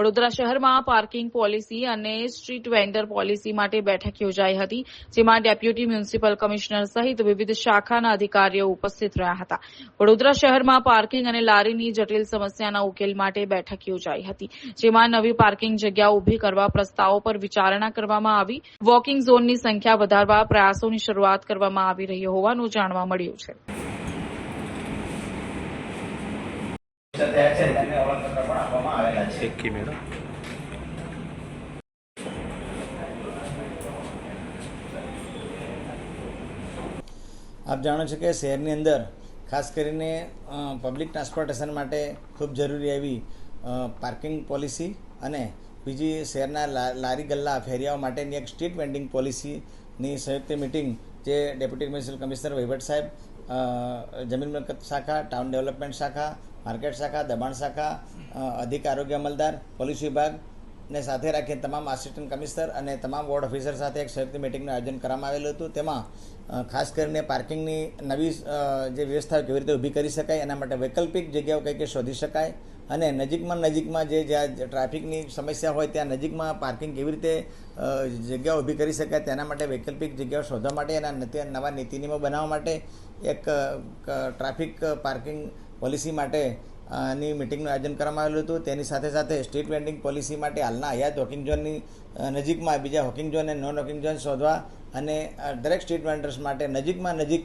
વડોદરા શહેરમાં parking policy અને street vendor policy માટે બેઠક યોજાઈ હતી, જેમાં ડેપ્યુટી મ્યુનિસિપલ કમિશનર સહિત વિવિધ શાખાના અધિકારીઓ ઉપસ્થિત રહ્યા હતા. વડોદરા શહેરમાં પાર્કિંગ અને લારીની જટિલ સમસ્યાના ઉકેલ માટે બેઠક યોજાઈ હતી, જેમાં નવી પાર્કિંગ જગ્યા ઊભી કરવા પ્રસ્તાવો પર વિચારણા કરવામાં આવી, વોકિંગ ઝોનની સંખ્યા વધારવા પ્રયાસોની શરૂઆત કરવામાં આવી રહી હોવાનું જાણવા મળ્યું છે તૈયાર છે તેમને ઓળખપત્ર પણ આપવામાં આવેલા છે એક આપ જાણો છો કે શહેરની અંદર ખાસ કરીને પબ્લિક ટ્રાન્સપોર્ટેશન માટે ખૂબ જરૂરી એવી પાર્કિંગ પોલિસી અને બીજી શહેરના લારી ગલ્લા ફેરિયાઓ માટેની એક સ્ટ્રીટ વેન્ડિંગ પોલિસીની સંયુક્ત મિટિંગ જે ડેપ્યુટી મ્યુનિસિપલ કમિશનર વહીવટ સાહેબ જમીન મિલકત શાખા ટાઉન ડેવલપમેન્ટ શાખા માર્કેટ શાખા, દબાણ શાખા અધિક આરોગ્ય અમલદાર, પોલીસ વિભાગ ને સાથે રાખીને તમામ આસિસ્ટન્ટ કમિશનર અને તમામ વોર્ડ ઓફિસર સાથે એક સંયુક્ત મિટિંગનું આયોજન કરવામાં આવેલું હતું. તેમાં ખાસ કરીને પાર્કિંગની નવી જે વ્યવસ્થા કેવી રીતે ઊભી કરી શકાય, એના માટે વૈકલ્પિક જગ્યાઓ કઈ કઈ શોધી શકાય અને નજીકમાં નજીકમાં જે જ્યાં ટ્રાફિકની સમસ્યા હોય ત્યાં નજીકમાં પાર્કિંગ કેવી રીતે જગ્યાઓ ઊભી કરી શકાય તેના માટે વૈકલ્પિક જગ્યાઓ શોધવા માટે એના નવા નીતિ નિયમો બનાવવા માટે એક ટ્રાફિક પાર્કિંગ પોલિસી માટે ની મિટિંગનું આયોજન કરવામાં આવેલું હતું. તેની સાથે સાથે સ્ટ્રીટ વેન્ડિંગ પોલિસી માટે હાલના હયાત હોકિંગ ઝોનની નજીકમાં બીજા હોકિંગ ઝોન અને નોન હોકિંગ ઝોન શોધવા અને દરેક સ્ટ્રીટ વેન્ડર્સ માટે નજીકમાં નજીક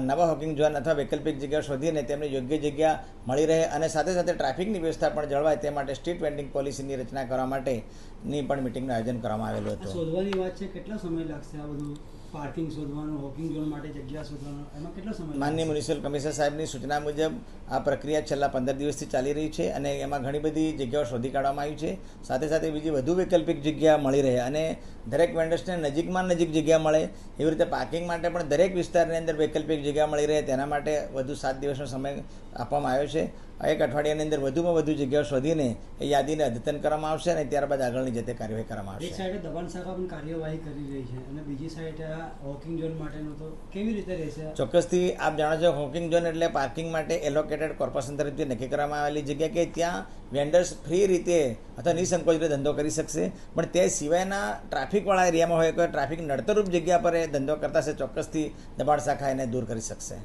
નવા હોકિંગ ઝોન અથવા વૈકલ્પિક જગ્યા શોધીને તેમને યોગ્ય જગ્યા મળી રહે અને સાથે સાથે ટ્રાફિકની વ્યવસ્થા પણ જળવાય તે માટે સ્ટ્રીટ વેન્ડિંગ પોલિસીની રચના કરવા માટેની પણ મિટિંગનું આયોજન કરવામાં આવેલું હતું. શોધવાની વાત છે. કેટલો સમય લાગશે આ બધું? પાર્કિંગ શોધવાનું, વોકિંગ ઝોન માટે જગ્યા શોધવાનું, એમાં કેટલો સમય માન્ય મ્યુનિસિપલ કમિશનર સાહેબની સૂચના મુજબ આ પ્રક્રિયા છેલ્લા પંદર દિવસથી ચાલી રહી છે અને એમાં ઘણી બધી જગ્યાઓ શોધી કાઢવામાં આવી છે. સાથે સાથે બીજી વધુ વૈકલ્પિક જગ્યા મળી રહે અને દરેક વેન્ડર્સને નજીકમાં નજીક જગ્યા મળે. એવી રીતે પાર્કિંગ માટે પણ દરેક વિસ્તારની અંદર વૈકલ્પિક જગ્યા મળી રહે. તેના માટે વધુ સાત દિવસનો સમય આપવામાં આવ્યો છે. એક અઠવાડિયાની અંદર વધુમાં વધુ જગ્યાઓ શોધીને એ યાદીને અદ્યતન કરવામાં આવશે અને ત્યારબાદ આગળની જે તે કાર્યવાહી કરવામાં એક સાઈડે દબાણ શાખા પણ કાર્યવાહી કરી રહી છે અને બીજી સાઈડે આ વોકિંગ ઝોન માટેનો તો કેવી રીતે રહેશે? ચોક્કસથી આપ જાણો છો હોકિંગ ઝોન એટલે પાર્કિંગ માટે એલોકેટેડ કોર્પોરેશન તરફથી નક્કી કરવામાં આવેલી જગ્યા કે ત્યાં વેન્ડર્સ ફ્રી રીતે અથવા નિસંકોચ રીતે ધંધો કરી શકશે. પણ તે સિવાયના ટ્રાફિકવાળા એરિયામાં હોય કોઈ ટ્રાફિક નડતરૂપ જગ્યા પર એ ધંધો કરતા છે ચોક્કસથી દબાણ શાખા એને દૂર કરી શકશે.